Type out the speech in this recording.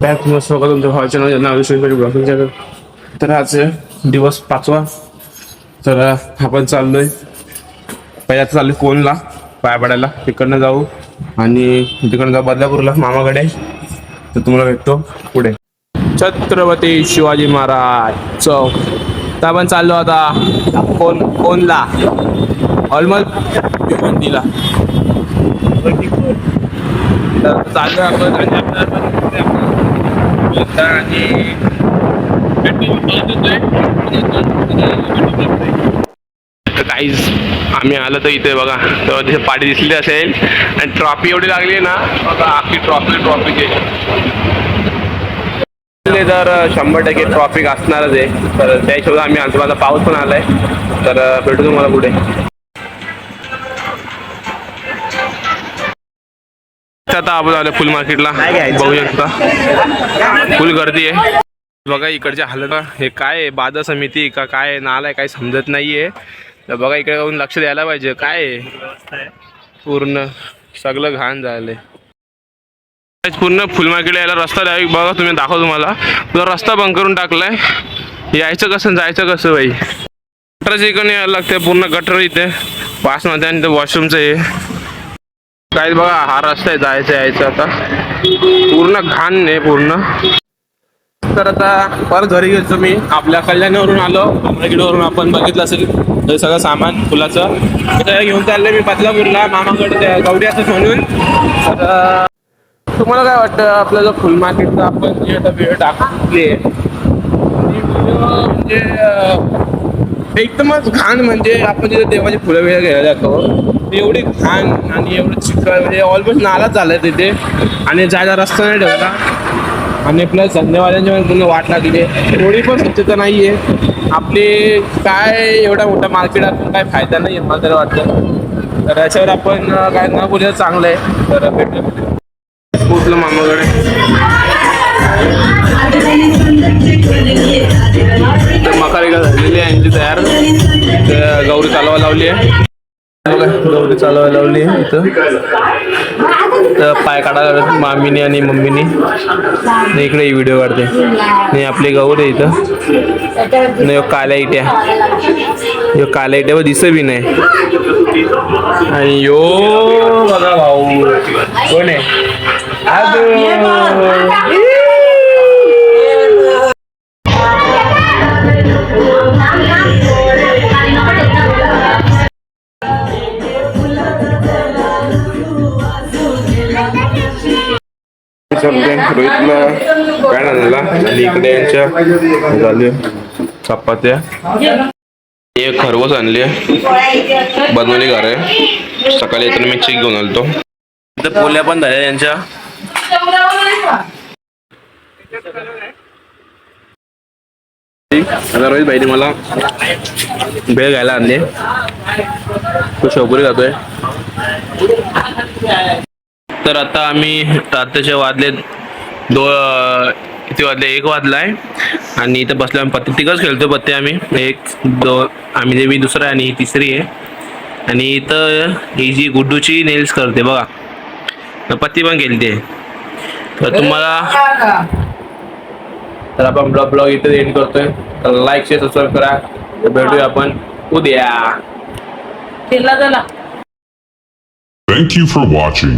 Back स्वागत तुमच्या भावाच्या नाव नाव ब्लॉगिंगच्या तर आज दिवस पाचवा तर आपण चाललोय पहिल्या आहे कोणला पाया पडायला तिकडनं जाऊ आणि तिकडनं जाऊ बदलापूरला मामाकडे तर तुम्हाला भेटतो पुढे छत्रपती शिवाजी महाराज चौक तर आपण चाललो आता. कोण कोणला? ऑलमोस्ट भिवंडीला तर चाललो आपण आणि आपल्याला बोलता आणि तर काहीच आम्ही आलो तर इथे बघा. तेव्हा तिथे पाठी दिसली असेल आणि ट्रॉफी एवढी लागली आहे ना आपली आखी ट्रॉफी ट्रॉफीची तर शंभर टक्के ट्रॉफिक असणारच आहे. तर त्या हिशोबाने आम्ही आलो माझा पाऊस पण आलाय. तर भेटू तुम्हाला पुढे. आता आपण आलो फुल मार्केटला. बघू शकता फुल गर्दी आहे. बघा इकडच्या हालत. हे काय आहे? बाधा समिती का काय आहे, नाला आहे काही समजत नाहीये. तर बघा इकडे जाऊन लक्ष द्यायला पाहिजे. काय आहे? पूर्ण सगळं घाण झालंय. पूर्ण फुल मार्केटला यायला रस्ता द्या बघा तुम्ही दाखव तुम्हाला. तो रस्ता बंद करून टाकलाय. यायचं कसं जायचं कसं बाई? गटरच्या इकडे यायला लागते पूर्ण गटर इथे. पासमध्ये आणि वॉशरूमचं आहे. काय बघा हा रस्ता आहे जायचं यायचं आता. पूर्ण घाण आहे पूर्ण. तर आता परत घरी गेलो मी. आपल्या कल्याणावरून आलो. अमरागीडवरून आपण बघितलं असेल हे सगळं सामान फुलाचं. घेऊन चाललंय मी बदलापूरला मामाकडे गौरी असं म्हणून तर तुम्हाला काय वाटतं आपलं जो फुल मार्केटचा आपण जे आता वेळ टाकली आहे म्हणजे एकदमच घाण म्हणजे आपण जिथे देवाची फुलं वेळ घ्यायला जातो ती एवढी घाण आणि एवढं चिकन म्हणजे ऑलमोस्ट नालाच झालाय तिथे. आणि जायला रस्ता नाही ठेवला. आणि प्लस धंदेवाल्यांची पूर्ण वाट लागली. आहे थोडी पण स्वच्छता नाही आहे आपली काय एवढा मोठा मार्केट असून काय फायदा नाही आहे मला तर वाटतं. तर याच्यावर आपण काय न बोललं चांगलं आहे तर भेटलं पोचलं मामाकडे? तर मकारी झालेली आहे यांची तयार. गौरी चालवा लावली आहे. बघा, गौरी चालवायला लावली आहे इथं. तर पाय काढायला मामीने आणि मम्मीने. इकडे व्हिडिओ काढते. नाही आपली गौर आहे इथं. नाही काल्या इट्या. यो काल्या इट्या दिसत बी नाही. आणि यो बघा भाऊ. कोण आहे? रोहितला आणला आणि इकडे यांच्या झाले चपात्या. एक खरवस आणली बनवली घर आहे. सकाळी येताना मी चिक घेऊन आलो तो पोल्या पण झाल्या यांच्या. आता रोहित भाईने मला भेळ घ्यायला आणली. तो शेवपुरी जातोय तर आता आम्ही आताचे वाजले दो किती वाजले? एक वाजलाय. आणि इथं बसलो आम्ही. पत्ते तिघच खेळतो पत्ते आम्ही. एक दोन आम्ही देवी दुसरा आहे आणि ही तिसरी आहे. आणि इथं ही जी गुड्डूची नेल्स करते बघा. तर पत्ती पण खेळते तर तुम्हाला तर आपण ब्लॉग ब्लॉग इथे एंड करतोय. तर लाईक शेअर सबस्क्राईब करा. तर भेटूया आपण उद्या. Thank you for watching.